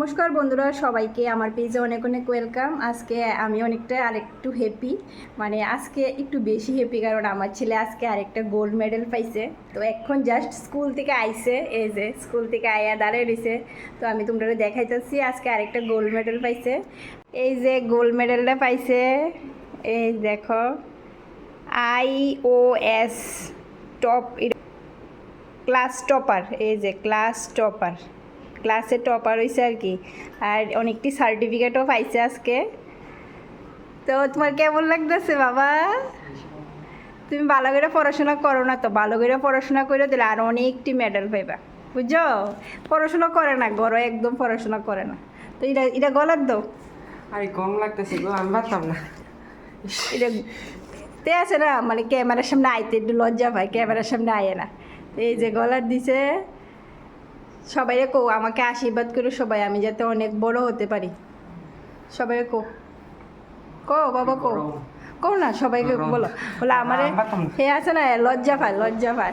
নমস্কার বন্ধুরা, সবাইকে আমার পেজে অনেক অনেক ওয়েলকাম আজকে আমি অনেকটা আরেকটু হ্যাপি মানে আজকে একটু বেশি হ্যাপি কারণ আমার ছেলে আজকে আরেকটা গোল্ড মেডেল পাইছে। তো এখন জাস্ট স্কুল থেকে আইছে, এই যে স্কুল থেকে আয়া দাঁড়িয়ে রয়েছে তো আমি তোমরা দেখাইতেছি আজকে আরেকটা গোল্ড মেডেল পাইছে। এই যে গোল্ড মেডেলটা পাইছে, এই দেখো I O S top class topper এই যে ক্লাস টপার ক্লাসে টপার হয়েছে আর কি। আর অনেকটি সার্টিফিকেটও পাইছে আজকে। তো তোমার কেমন লাগতেছে বাবা? তুমি ভালো করে পড়াশোনা করো না তো ভালো করে পড়াশোনা করে দিলে আর অনেকটি মেডেল পাইবা। বুঝছ? পড়াশোনা করে না গড় একদম পড়াশোনা করে না। তো এটা এটা গলার দাও। আরে কম লাগতেছে গো আমি পারতাম না। এটা তে আছে না মানে ক্যামেরার সামনে আইতে একটু লজ্জা পায় ক্যামেরার সামনে আয়ে না। এই যে গলার দিছে। সবাই কো আমাকে আশীর্বাদ করো সবাই আমি যাতে অনেক বড় হতে পারি। সবাই কো। কো বাবা কো। কো। না সবাইকে বলো। বলে আমারে আমি হে আছে না লজ্জা পায় লজ্জা পায়।